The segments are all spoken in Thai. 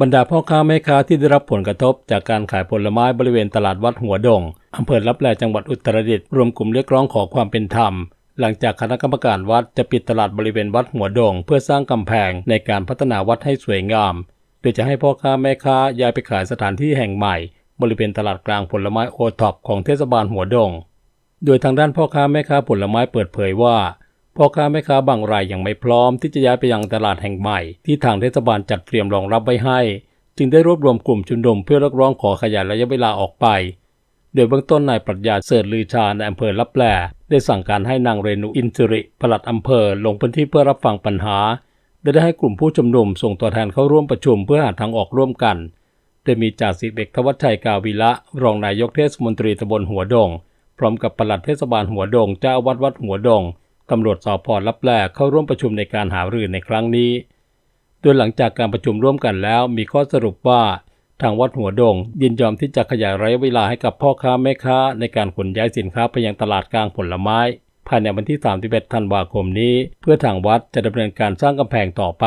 บรรดาพ่อค้าแม่ค้าที่ได้รับผลกระทบ จากการขายผลไม้บริเวณตลาดวัดหัวดงอำเภอลับแลจังหวัดอุตรดิตถ์รวมกลุ่มเรียกร้องขอความเป็นธรรม หลังจากคณะกรรมการวัดจะปิดตลาดบริเวณวัดหัวดง เพื่อสร้างกำแพงในการพัฒนาวัดให้สวยงาม โดยจะให้พ่อค้าแม่ค้าย้ายไปขายสถานที่แห่งใหม่ บริเวณตลาดกลางผลไม้โอท็อปของเทศบาลหัวดง โดยทางด้านพ่อค้าแม่ค้าผลไม้เปิดเผยว่า พ่อค้าแม่ค้าบางรายยังไม่พร้อมที่จะย้ายไปยังตลาดแห่งใหม่ที่ทางเทศบาลจัดเตรียมรองรับไว้ให้ จึงได้รวบรวมกลุ่มชุมนุมเพื่อเรียกร้องขอขยายระยะเวลาออกไป โดยเบื้องต้นนายปรัชญาเสิร์ลือชาในอำเภอลับแลได้สั่งการให้นางเรนุอินสิริปลัดอำเภอลงพื้นที่เพื่อรับฟังปัญหาโดยได้ให้กลุ่มผู้ชุมนุมส่งตัวแทนเข้าร่วมประชุมเพื่อหาทางออกร่วมกันโดยมีจ่าสิบเอกทวัชชัยกาวิละรองนายกเทศมนตรีตำบลหัวดง พร้อมกับปลัดเทศบาลหัวดงเจ้าวัดวัดหัวดง ตำรวจสอพลับแลเข้าร่วมประชุมในการหารือในครั้งนี้ โดยหลังจากการประชุมร่วมกันแล้วมีข้อสรุปว่าทางวัดหัวดง ยินยอมที่จะขยายระยะเวลาให้กับพ่อค้าแม่ค้าในการขนย้ายสินค้าไปยังตลาดกลางผลไม้ ภายในวันที่ 31 ธันวาคมนี้ เพื่อทางวัดจะดำเนินการสร้างกำแพงต่อไป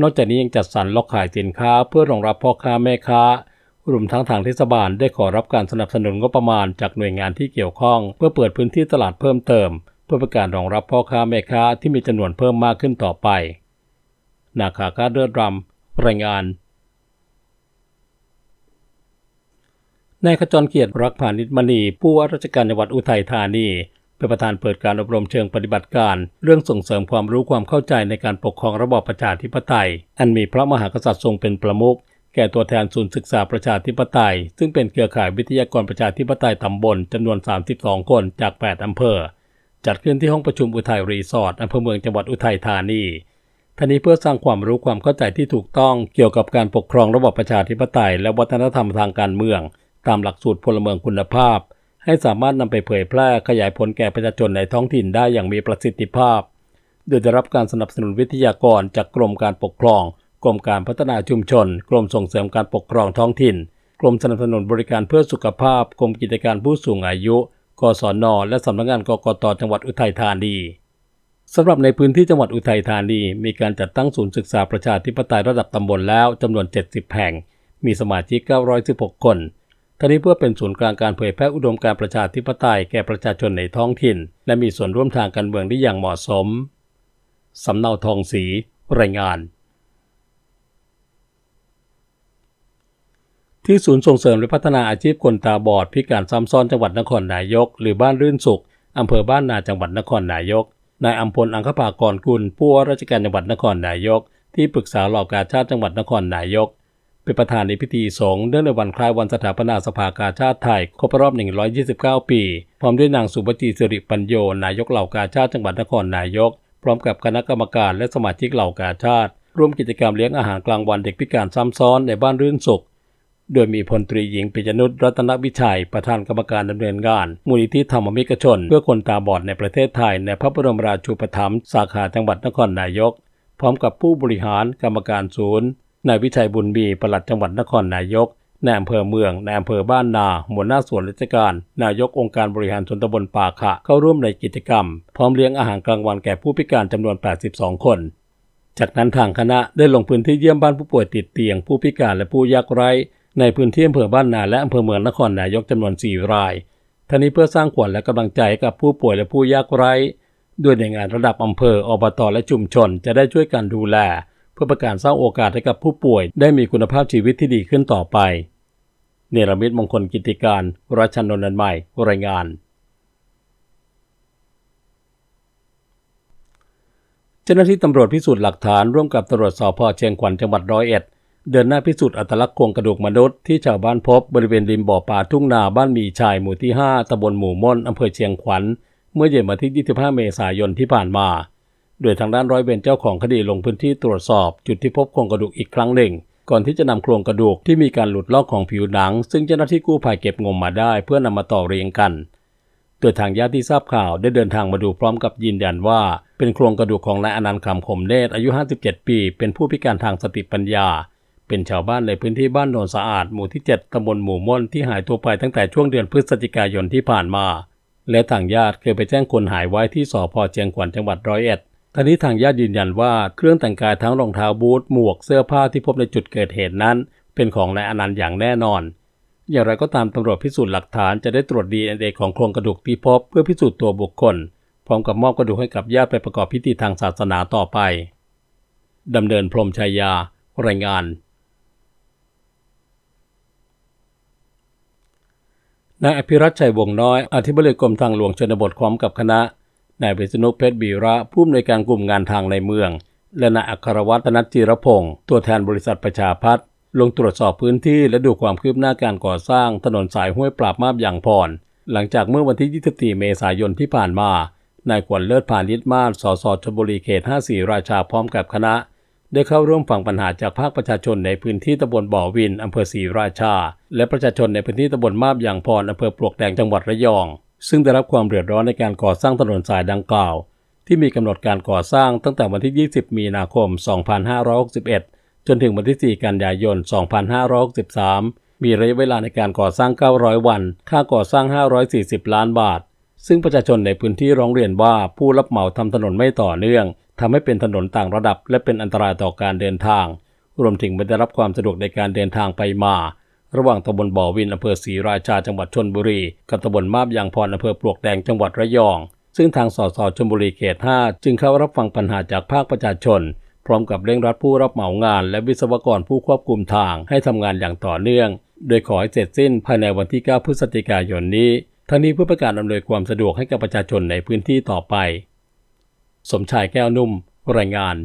นอกจากนี้ยังจัดสรรล็อกขายสินค้าเพื่อรองรับพ่อค้าแม่ค้ารวมทั้งทางเทศบาลได้ขอรับการสนับสนุนงบประมาณจากหน่วยงานที่เกี่ยวข้อง เพื่อเปิดพื้นที่ตลาดเพิ่มเติม เพื่อเป็นการรองรับพ่อค้าแม่ค้าที่มีจำนวนเพิ่มมากขึ้นต่อไป นาคาคาเดือดรำรายงานนายขจรเกียรติรักพานิชมณีผู้ว่าราชการจังหวัดอุทัยธานีเป็นประธานเปิดการอบรมเชิงปฏิบัติการ เรื่องส่งเสริมความรู้ความเข้าใจในการปกครองระบอบประชาธิปไตย อันมีพระมหากษัตริย์ทรงเป็นประมุขแก่ตัวแทนศูนย์ศึกษาประชาธิปไตย ซึ่งเป็นเครือข่ายวิทยากรประชาธิปไตยตำบลจำนวน 32 คนจาก 8 อำเภอ จัดขึ้นที่ห้องประชุมอุทัยรีสอร์ทอำเภอเมืองจังหวัดอุทัยธานีท่านี้เพื่อสร้างความรู้ความเข้าใจที่ถูกต้องเกี่ยวกับการปกครองระบอบประชาธิปไตย และวัฒนธรรมทางการเมือง ตามหลักสูตรพลเมืองคุณภาพ ให้สามารถนำไปเผยแพร่ขยายผลแก่ประชาชนในท้องถิ่นได้อย่างมีประสิทธิภาพ โดยได้รับการสนับสนุนวิทยากรจากกรมการปกครอง กรมการพัฒนาชุมชน กรมส่งเสริมการปกครองท้องถิ่น กรมสนับสนุนบริการเพื่อสุขภาพ กรมกิจการผู้สูงอายุ กศนและสำนักงานกกตจังหวัดอุทัยธานีสำหรับในพื้นที่จังหวัดอุทัยธานีมีการจัดตั้งศูนย์ศึกษาประชาธิปไตยระดับตำบลแล้วจำนวน 70 แห่ง มีสมาชิก 916 คนทั้งนี้เพื่อเป็นศูนย์กลางการเผยแพร่อุดมการประชาธิปไตยแก่ประชาชนในท้องถิ่น และมีส่วนร่วมทางการเมืองได้อย่างเหมาะสม สำเนาทองศรีรายงาน ที่ศูนย์ส่งเสริมและพัฒนาอาชีพคนตาบอดพิการซ้ำซ้อนจังหวัดนครนายก หรือบ้านรื่นสุขอำเภอบ้านนาจังหวัดนครนายกนายอัมพลอังคภากรกุลผู้ว่าราชการจังหวัดนครนายก ที่ปรึกษาเหล่ากาชาติจังหวัดนครนายก เป็นประธานในพิธีสงฆ์เนื่องในวันคล้ายวันสถาปนาสภากาชาติไทยครบรอบ 129 ปี พร้อมด้วยนางสุบจีสิริปัญโยนายกเหล่ากาชาติจังหวัดนครนายก พร้อมกับคณะกรรมการและสมาชิกเหล่ากาชาติ ร่วมกิจกรรมเลี้ยงอาหารกลางวันเด็กพิการซ้ำซ้อนในบ้านรื่นสุข โดยมีพลตรีหญิงปิยนุชรัตนวิชัย ประธานกรรมการดำเนินงาน มูลนิธิธรรมมิกชน เพื่อคนตาบอดในประเทศไทย ในพระบรมราชูปถัมภ์สาขาจังหวัดนครนายก พร้อมกับผู้บริหารกรรมการศูนย์นายวิชัยบุญมีปลัดจังหวัดนครนายกนายอำเภอเมืองนายอำเภอบ้านนาหัวหน้าส่วนราชการ นายกองค์การบริหารส่วนตำบลป่าขะเข้าร่วมในกิจกรรม พร้อมเลี้ยงอาหารกลางวันแก่ผู้พิการจำนวน 82 คน จากนั้นทางคณะได้ลงพื้นที่เยี่ยมบ้านผู้ป่วยติดเตียง ผู้พิการและผู้ยากไร้ ในพื้นที่อำเภอบ้านนาและอำเภอเมืองนครนายกจำนวน 4 รายทั้งนี้เพื่อสร้างขวัญและกำลังใจกับผู้ป่วยและผู้ยากไร้ด้วยในงานระดับอำเภออบตและชุมชนจะได้ช่วยกันดูแล เพื่อประการสร้างโอกาสให้กับผู้ป่วย ได้มีคุณภาพชีวิตที่ดีขึ้นต่อไป เนรมิตมงคลกิติการรัชนนท์ใหม่ รายงาน เจ้าหน้าที่ตำรวจพิสูจน์หลักฐานร่วมกับตำรวจสพเชียงขวัญจังหวัดร้อยเอ็ด เดินหน้าพิสูจน์อัตลักษณ์โครงกระดูกมนุษย์ที่ชาวบ้านพบบริเวณริมบ่อป่าทุ่งนาบ้านมีชายหมู่ที่ 5ตำบลหมู่ม่อนอำเภอเชียงขวัญ เมื่อเย็นวันที่ 25 เมษายนที่ผ่านมา โดยทางด้านร้อยเวรเจ้าของคดีลงพื้นที่ตรวจสอบจุดที่พบโครงกระดูกอีกครั้งหนึ่ง ก่อนที่จะนำโครงกระดูกที่มีการหลุดลอกของผิวหนัง ซึ่งเจ้าหน้าที่กู้ภัยเก็บงมมาได้ เพื่อนำมาต่อเรียงกันโดยทางญาติที่ทราบข่าวได้เดินทางมาดูพร้อมกับยืนยันว่า เป็นโครงกระดูกของนายอนันต์คำคมเนตรอายุ 57 ปี เป็นผู้พิการทางสติปัญญา เป็นชาวบ้านในพื้นที่บ้านโนนสะอาดหมู่ที่ 7 ตำบลหมู่ม่อนที่หายตัวไปตั้งแต่ช่วงเดือนพฤศจิกายนที่ผ่านมา และทางญาติเคยไปแจ้งคนหายไว้ที่สพเชียงขวัญจังหวัดร้อยเอ็ดทางนี้ทางญาติยืนยันว่าเครื่องแต่งกายทั้งรองเท้าบูทหมวกเสื้อผ้าที่พบในจุดเกิดเหตุนั้น เป็นของนายอนันต์อย่างแน่นอน อย่างไรก็ตามตำรวจพิสูจน์หลักฐานจะได้ตรวจ DNA ของโครงกระดูกที่พบเพื่อพิสูจน์ตัวบุคคล พร้อมกับมอบกระดูกให้กับญาติไปประกอบพิธีทางศาสนาต่อไปดำเนินพรมชัยยา รายงาน นายอภิรัชชัยวงน้อย อธิบดีกรมทางหลวงชนบทพร้อมกับคณะ นายวิษณุเพชรบีระผู้อำนวยการกลุ่มงานทางในเมือง และนายอัครวัฒนจิรพงศ์ตัวแทนบริษัทประชาพัฒน์ลงตรวจสอบพื้นที่และดูความคืบหน้าการก่อสร้างถนนสายห้วยปราบมาบอย่างพร หลังจากเมื่อวันที่ 24 เมษายนที่ผ่านมา นายขวัญเลิศพาณิชมาศสสชลบุรีเขต 54 ราชาพร้อมกับคณะ ได้เข้าร่วมฟังปัญหาจากภาคประชาชนในพื้นที่ตำบลบ่อวินอำเภอศรีราชา และประชาชนในพื้นที่ตำบลมาบยางพรอำเภอปลวกแดงจังหวัดระยอง ซึ่งได้รับความเดือดร้อนในการก่อสร้างถนนสายดังกล่าว ที่มีกำหนดการก่อสร้างตั้งแต่วันที่ 20 มีนาคม 2561 จนถึงวันที่ 4 กันยายน 2563 มีระยะเวลาในการก่อสร้าง 900 วัน ค่าก่อสร้าง 540 ล้านบาท ซึ่งประชาชนในพื้นที่ร้องเรียนว่าผู้รับเหมาทำถนนไม่ต่อเนื่องทำให้เป็นถนนต่างระดับ และเป็นอันตรายต่อการเดินทาง รวมถึงไม่ได้รับความสะดวกในการเดินทางไปมา ระหว่างตำบลบ่อวินอำเภอศรีราชาจังหวัดชนบุรี กับตำบลมาบยางพรอำเภอปลวกแดงจังหวัดระยอง ซึ่งทางสสชลบุรีเขต 5 จึงเข้ารับฟังปัญหาจากภาคประชาชน พร้อมกับเร่งรัดผู้รับเหมางาน และวิศวกรผู้ควบคุมทางให้ทำงานอย่างต่อเนื่อง โดยขอให้เสร็จสิ้นภายในวันที่ 9 พฤศจิกายนนี้ ทั้งนี้เพื่อประกาศอำนวยความสะดวกให้กับประชาชนในพื้นที่ต่อไป สมชายแก้วนุ่ม รายงาน